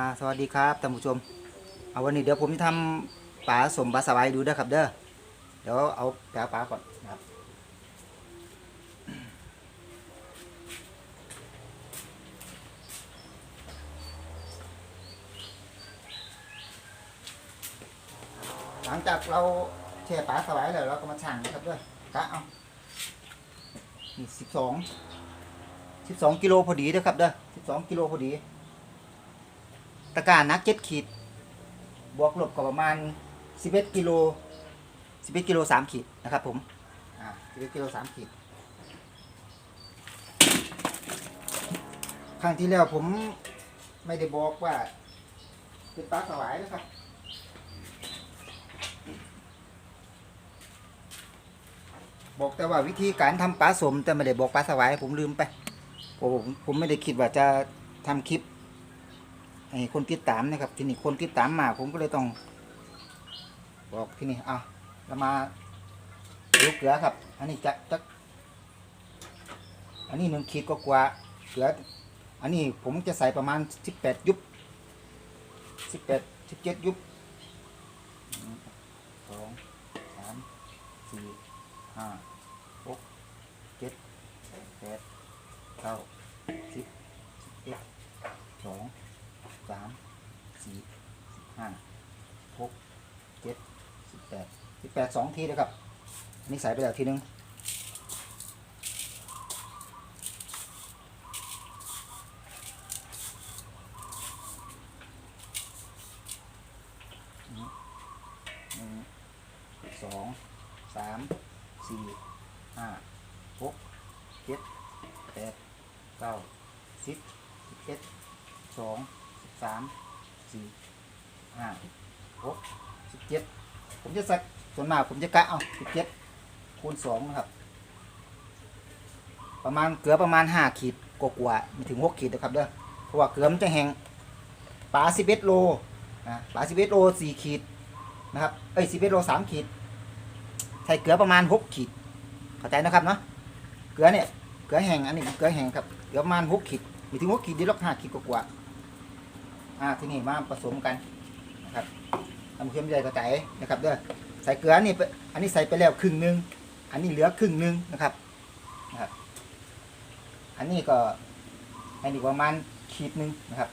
อ่าสวัสดีครับท่านผู้ชมเอาวันนี้เดี๋ยวผมจะทำปลาสมปลาสวายดูนะครับ เด้อเดี๋ยวเอาแปลปลาก่อนนะครับหลังจากเราแช่ปลาสวายแล้วเราก็มาชั่งนะครับด้วยกะเอานี่สิบสองสิบสองกิโลพอดีเด้อครับเด้อสิบสองกิโลพอดี ตะกร้านักเจ็ดขีด บวกลบก็ประมาณสิบเอ็ดกิโลสิบเอ็ดกิโลสามขีดนะครับผมอ่าสิบเอ็ดกิโลสามขีดครั้งที่แล้วผมไม่ได้บอกว่าเป็นปลาสวายนะครับบอกแต่ว่าวิธีการทำปลาสมแต่ไม่ได้บอกปลาสวายผมลืมไปผมผมไม่ได้คิดว่าจะทำคลิป ให้คนติดตามนะครับ ทีนี้คนติดตามมา ผมก็เลยต้อง บอกที่นี่อะเรามาดูเกลือครับ อันนี้จะจะอันนี้หนึ่งขีดก็กว่าเกลืออันนี้ผมจะใส่ประมาณสิบแปดยุบสิบแปดสิบเจ็ดยุบหนึ่งสองสามสี่ห้าหกเจ็ดแปดเก้าสิบสิบเอ็ดสอง สามสี่ห้าหกเจ็ดสิบแปดสิบแปดสองทีนะครับอันนี้ใส่ไปแล้วทีนึงหนึ่งสองสามสี่ห้าหกเจ็ดแปดเก้าสิบสิบเอ็ดสอง สาม สี่ห้าหกสิบเจ็ดผมจะสักส่วนมากผมจะกะเอาสิบเจ็ดคูณสองนะครับ ประมาณเกลือประมาณห้าขีดกว่าๆไม่ถึงหกขีดนะครับเด้อเพราะว่าเกลือมันจะแห้งปลาสิบเอ็ดโลนะปลาสิบเอ็ดโลสี่ขีดนะครับเอ้ยสิบเอ็ดโลสามขีดใส่เกลือประมาณหกขีดเข้าใจนะครับเนาะเกลือเนี่ยเกลือแห้งอันนี้เกลือแห้งครับเกลือประมาณหกขีดไม่ถึงหกขีดดีหรอกห้าขีดกว่าๆ อ่าที่นี่มาผสมกันนะครับทำเค็มใหญ่กระจายนะครับเด้อใส่เกลือนี่อันนี้ใส่ไปแล้วครึ่งหนึง อันนี้เหลือครึ่งหนึงนะครับนะครับอันนี้ก็อันนี้ประมาณขีดหนึงนะครับ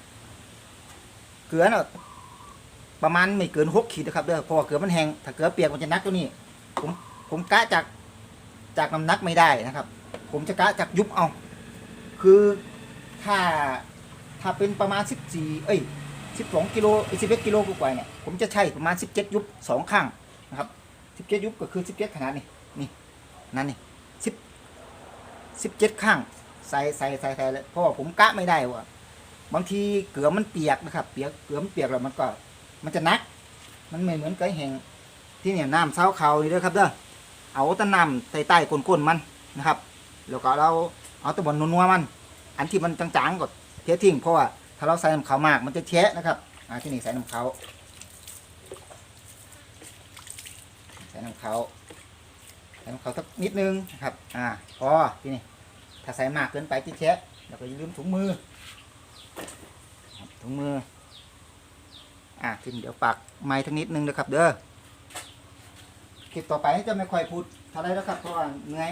เกลือเนาะประมาณไม่เกินหกขีดนะครับเด้อเพราะว่าเกลือมันแห้งถ้าเกลือเปียกมันจะนักตัวนี้ ผมผมกะจากจากน้ำหนักไม่ได้นะครับ ผมจะกะจากยุบเอา คือถ้า ถ้าเป็นประมาณ 14 เอ้ย 12 กิโล11กิโลกว่าเนี่ยผมจะใช้ประมาณ 17 ยุบสองข้างนะครับ17 ยุบก็คือ 17 ขนาดนี้นี่นั่นนี่10 17 ข้างใส่ใส่ใส่ใส่เลยเพราะว่าผมกะไม่ได้ว่าบางทีเกลือมันเปียกนะครับ เปียกเกลือมันเปียกแล้วมันก็ มันจะนัก มันไม่เหมือนไก่แห้งที่เนี่ยน้ำเช้าเขานี่ด้วยครับเด้อเอาตะน้ำใต้ใต้ก้นๆมันนะครับ แล้วก็เราเอาตะบนนัวๆมัน อันที่มันจางๆก็เททิ้งเพราะว่าถ้าเราใส่น้ำขาวมากมันจะแฉะนะครับอ่าที่นี่ใส่น้ำขาวใส่น้ำขาวใส่น้ำขาวสักนิดนึงนะครับอ่าพอที่นี่ถ้าใส่มากเกินไปจะแฉะแล้วก็อย่าลืมถุงมือถุงมืออ่าทีนี้เดี๋ยวปากไม้ทั้งนิดนึงนะครับ เด้อคลิปต่อไปจะไม่ค่อยพูดเท่าไรแล้วครับเพราะว่าเหนื่อย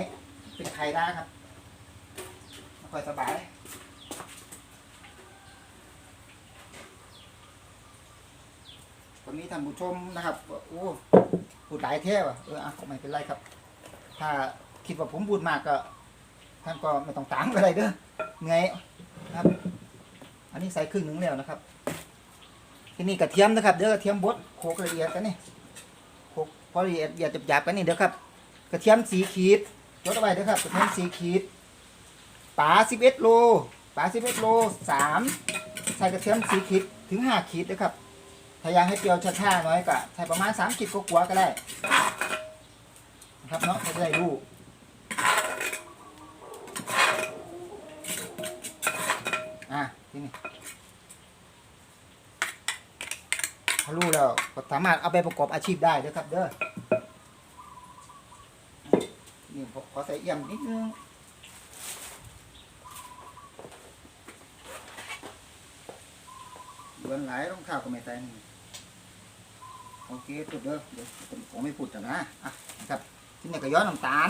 เป็นไข้ได้ครับไม่ค่อยสบาย วันนี้ท่านผู้ชมนะครับโอ้พูดหลายเท่ว่ะเอออะไม่เป็นไรครับ ถ้าคิดว่าผมพูดมากก็ท่านก็ไม่ต้องตามก็ได้เด้อไงครับ อันนี้ใส่ครึ่งหนึ่งแล้วนะครับ ที่นี่กระเทียมนะครับเดี๋ยวกระเทียมบดโขกละเอียดกันนี่โขกพอละเอียดละเอียดหยาบๆกันนี่เดี๋ยวครับ กระเทียมสีขีดยกเอาไว้เด้อครับกระเทียมสีขีดปลาสิบเอ็ดโลปลาสิบเอ็ดโลสามใส่กระเทียมสีขีดถึงห้าขีดนะครับ ถ้าอยากให้เปรี้ยวช้าๆน่อยก็ใส่ประมาณสามขีดกว่าก็ได้นะครับเนาะจะได้รู้อะที่นี่พอรู้แล้วก็สามารถเอาไปประกอบอาชีพได้เด้อครับเด้อนี่ผมขอใส่เอี่ยมนิดนึงนส่วนหลายรองเท้าก็ไม่ใส่นี่ โอเคจุดเด้อเดี๋ยวผมไม่พูดจ้ะนะอะนะครับที่นี่ก็ย้อนน้ำตาล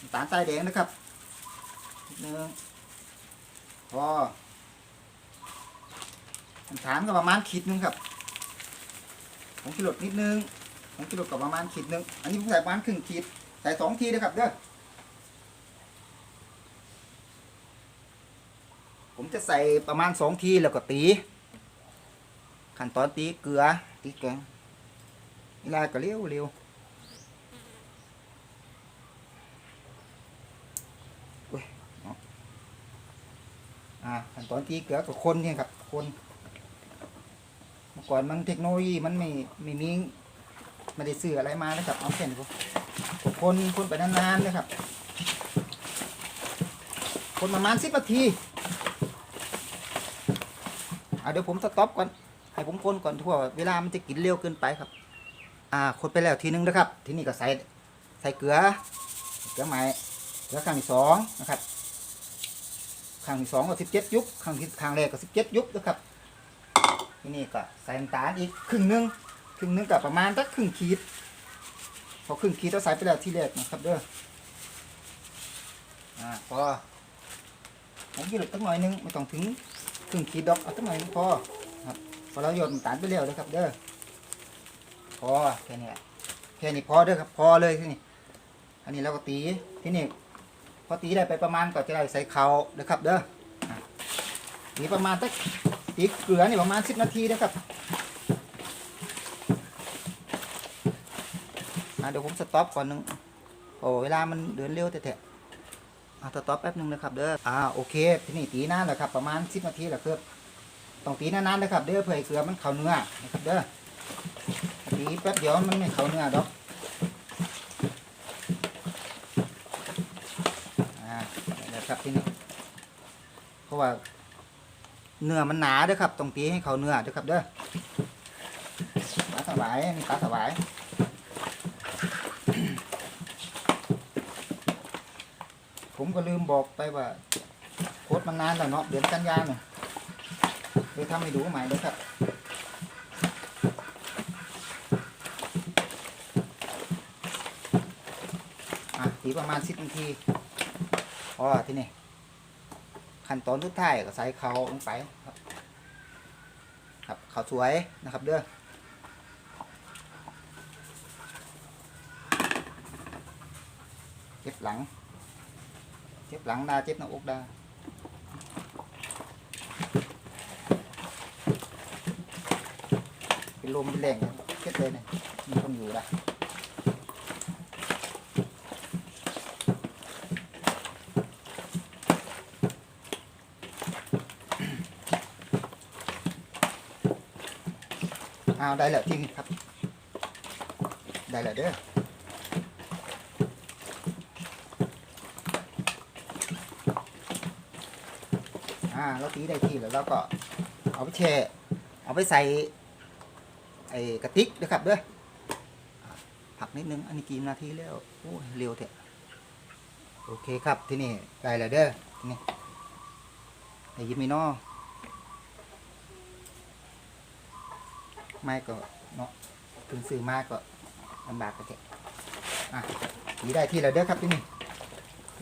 น้ำตาลใส่แดงนะครับนิดนึงพอน้ำตาลก็ประมาณขีดนึงครับผมกิโลนิดนึงผมกิโลกับประมาณขีดนึงอันนี้ผมใส่ประมาณครึ่งขีดใส่สองทีนะครับเด้อผมจะใส่ประมาณสองทีแล้วก็ตีขั้นตอนตีเกลือตีแกงเว ลาก็เร็วเร็วเว้ยเนาะอ่าขั้นตอนตีเกลือกับคนเนี่ยครับคนเมื่อก่อนมันเทคโนโลยีมันไม่ไม่มีไม่ได้ซื้ออะไรมานะครับเอาแค่นพอก็คนคนไปนานๆนะครับ คนประมาณสิบนาทีอ่าเดี๋ยวผมสต็อปก่อนให้ผมคนก่อนทั่วเวลามันจะกินเร็วเกินไปครับ อ่าคนไปแล้วทีนึงนะครับ ทีนี้ก็ใส่ใส่เกลือ เกลือใหม่เกลือครั้งที่สองนะครับครั้งที่สองก็สิบเจ็ดยุบครั้งที่ครั้งแรกก็สิบเจ็ดยุบนะครับ ทีนี้ก็ใส่น้ำตาลอีกครึ่งหนึงครึ่งหนึงกับประมาณสักครึ่งขีดพอครึ่งขีดเราใส่ไปแล้วที่แรกนะครับเด้ออ่าพอผมยืดตั้งหน่อยนึงไม่ต้องถึงครึ่งขีดดอกเอาตั้งหน่อยหนึงพอพอเราโยนน้ำตาลไปเร็วเลยครับเด้อ พอแค่นี้แหละแค่นี้พอเด้อครับพอเลยที่นี่อันนี้เราก็ตีที่นี่พอตีได้ไปประมาณก็จะได้ใส่เขานะครับ เด้อตีประมาณสักตีเกลือนี่ประมาณสิบนาทีนะครับเดี๋ยวผมสต็อปก่อนหนึงโอ้เวลามันเดินเร็วแต่แต่อะสต็อปแป๊บนึงนะครับเด้ออ่าโอเคที่นี่ตีนานแล้วครับ ประมาณสิบนาทีแหละครับต้องตีนานๆนะครับ เด้อเพื่อให้เกลือมันเข้าเนื้อนะครับเด้อ ตีแป๊บเดียวมันไม่เข้าเนื้อดอกอ่านะครับทีนี้เพราะว่าเนื้อมันหนาเด้อครับต้องตีให้เขาเนื้อด้อครับเด้อปลาสวายนี่ปลาสวายผมก็ลืมบอกไปว่าโคตรมันนานแล้วเนาะเดือนกันยาเนี่ยเดี๋ยวทำให้ดูใหม่เลยครับ อะตีประมาณสิบนาทีอ๋อที่นี่ขั้นตอนสุดท้ายก็ใส่เขาลงไปครับ ครับเขาสวยนะครับเด้อเจ็บหลัง เจ็บหลังดาเจ็บหน้าอกดาเป็นลมเป็นแรงเนี่ยเช็ดเลยเนี่ยมีคนอยู่ละ เอาได้แล้วจริงครับ ได้แล้วเด้ออ่าเราตีได้ที่แล้วเราก็เอาไปแช่เอาไปใส่ไอ้กระติกนะครับเด้อผักนิดนึง อันนี้กี่นาทีแล้วโอ้เร็วเถอะโอเคครับที่นี่ได้แล้วเด้อนี่ได้ยินไหมเนา ไม่ก็เนาะถึงซื้อมากก็ลำบากก็แค่อะสีได้ที่แล้วเด้อครับที่นี่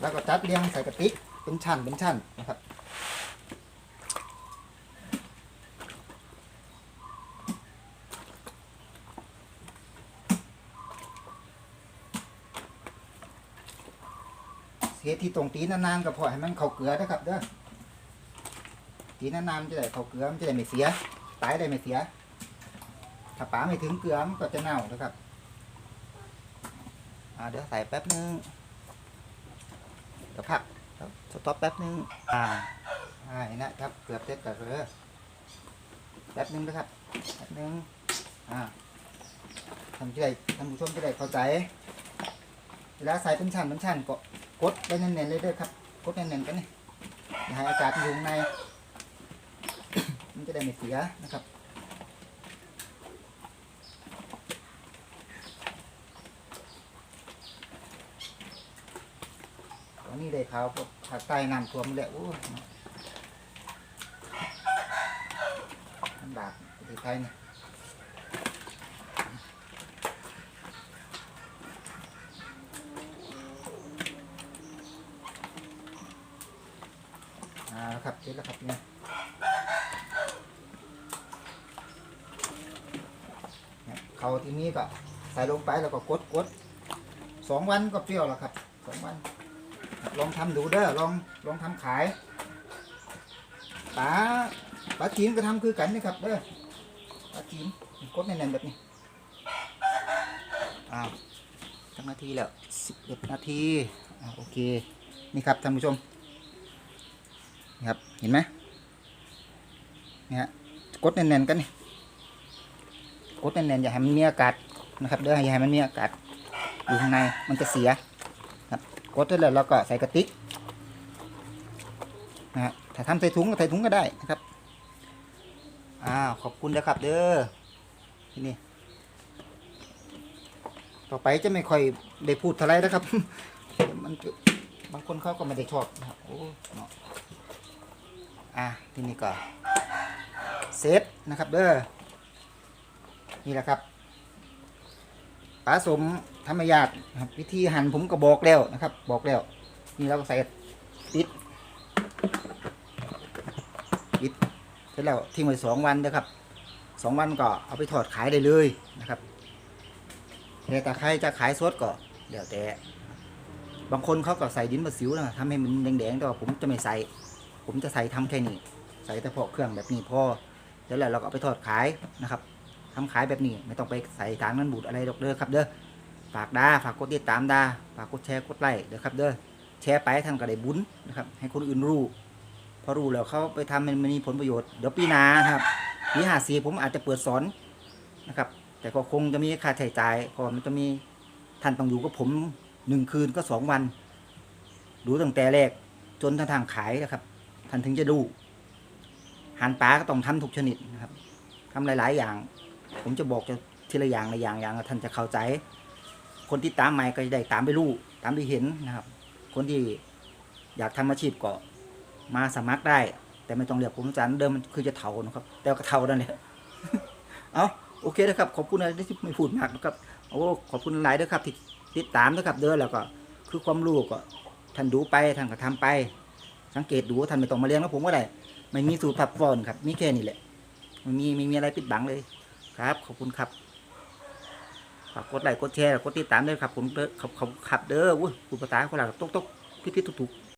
แล้วก็จัดเรียงใส่กระติกเป็นชั้นเป็นชั้นนะครับเฮ็ดที่ตรงตีนานๆก็พอให้มันเข้าเกลือนะครับเด้อตีนานๆจะได้เข้าเกลือมันจะได้ไม่เสียตายได้ไม่เสีย ถ้าป๋าไม่ถึงเกลือมันก็จะเน่านะครับอ่าเดี๋ยวใส่แป๊บนึง เดี๋ยวพักเดี๋ยวสต็อปแป๊บนึง อ่าอ่าเห็นนะครับเกือบเสร็จกับเกลือแป๊บนึงนะครับแป๊บนึง อ่าท่านจะได้ท่านผู้ชมจะได้เข้าใจ เวลาใส่เป็นชั้นเป็นชั้นก็กดไปแน่นๆเลยเด้อครับกดแน่นๆกันนี่อย่าให้อากาศมันอยู่ข้างใน มันจะได้ไม่เสียนะครับ นนี้ได้ข่าวพวกภาคใต้น้ำท่วมแล้วโอ้ยบาทประเทศไทยเนี่ยอ่าแล้วครับเสร็จแล้วครับเนี่ยเนี่เขาที่นี้ก็ใส่ลงไปแล้วก็กดกดสองวันก็เปรี้ยวแล้วครับ ลองทำดูเด้อลองลองทำขายป๋าป๋าจีนก็ทำคือกันนะครับเด้อป๋าจีนกดแน่นๆแบบนี้อ้าวจังนาทีแล้วสิบเอ็ดนาทีอ่าโอเคนี่ครับท่านผู้ชมนี่ครับเห็นไหมเนี่ยฮะกดแน่นๆกันนี่กดแน่นๆอย่าให้มันมีอากาศนะครับเด้ออย่าให้มันมีอากาศอยู่ข้างในมันจะเสีย ดเสร็จแล้วเราก็ใส่กระติกนะฮะถ้าทำใส่ถุงก็ใส่ถุงก็ได้นะครับอ้าวขอบคุณนะครับ เด้อที่นี่ต่อไปจะไม่ค่อยได้พูดเท่าไรนะครับมันบางคนเขาก็ไม่ได้ชอบนะครับโอ้เนาะอะที่นี่ก็เซตนะครับเด้อนี่แหละครับ ปลาสมธรรมยาตนะครับวิธีหั่นผมก็บอกแล้วนะครับ บอกแล้ว นี่เราก็ใส่ปิดปิดเสร็จแล้วทิ้งไว้สองวันนะครับสองวันก็เอาไปทอดขายได้เลยนะครับแต่ใครจะขายสดก็เดี๋ยวแต่บางคนเขาก็ใส่ดินมะสิวนะทำให้มันแดงๆแต่ว่าผมจะไม่ใส่ ผมจะใส่ทำแค่นี้ ใส่แต่พอเครื่องแบบนี้พอแล้วแล้วเราก็เอาไปทอดขายนะครับ ทำขายแบบนี้ ไม่ต้องไปใส่ทางนั้นบูดอะไรดอกเด้อครับเด้อฝากดาฝากกดติดตามดาฝากกดแชร์กดไลค์เด้อครับเด้อแชร์ไปท่านก็ได้บุญนะครับ ให้คนอื่นรู้พอรู้แล้วเขาไปทำมันมีผลประโยชน์เดี๋ยวปีหน้าครับปีห้าสี่ผมอาจจะเปิดสอนนะครับ แต่ก็คงจะมีค่าใช้จ่ายเพราะมันจะมีท่านต้องอยู่กับผมหนึ่งคืนก็สองวันดูตั้งแต่แรกจนทางทางขายนะครับ ท่านถึงจะดูหันปลาก็ต้องทำทุกชนิดนะครับทำหลาย ๆ อย่าง ผมจะบอกจะทีละอย่างละอย่างอย่างแล้วท่านจะเข้าใจ คนที่ตามใหม่ก็จะได้ตามไปรู้ตามไปเห็นนะครับ คนที่อยากทำอาชีพก็มาสมัครได้ แต่ไม่ต้องเรียกผมอาจารย์เดิมมันคือจะเท่านะครับ แต่ก็เท่านั่นแหละเอาโอเคนะครับขอบคุณอะที่ไม่พูดมากนะครับโอ้ขอบคุณหลายเด้อครับที่ติดตามนะครับเด้อแล้วก็คือความรู้ก็ท่านดูไปท่านก็ทำไป สังเกตดูท่านไม่ต้องมาเรียนกับผมก็ได้ไม่มีสูตรผับฟอนครับมีแค่นี้แหละไม่มีไม่มีอะไรปิดบังเลย ครับ ขอบคุณครับฝากกดไลค์กดแชร์กดติดตามด้วยครับผมเด้อขอบขอบขับเด้อวุ้ยคุณภาษาคนละตกตุ๊กพิพิธทุกๆ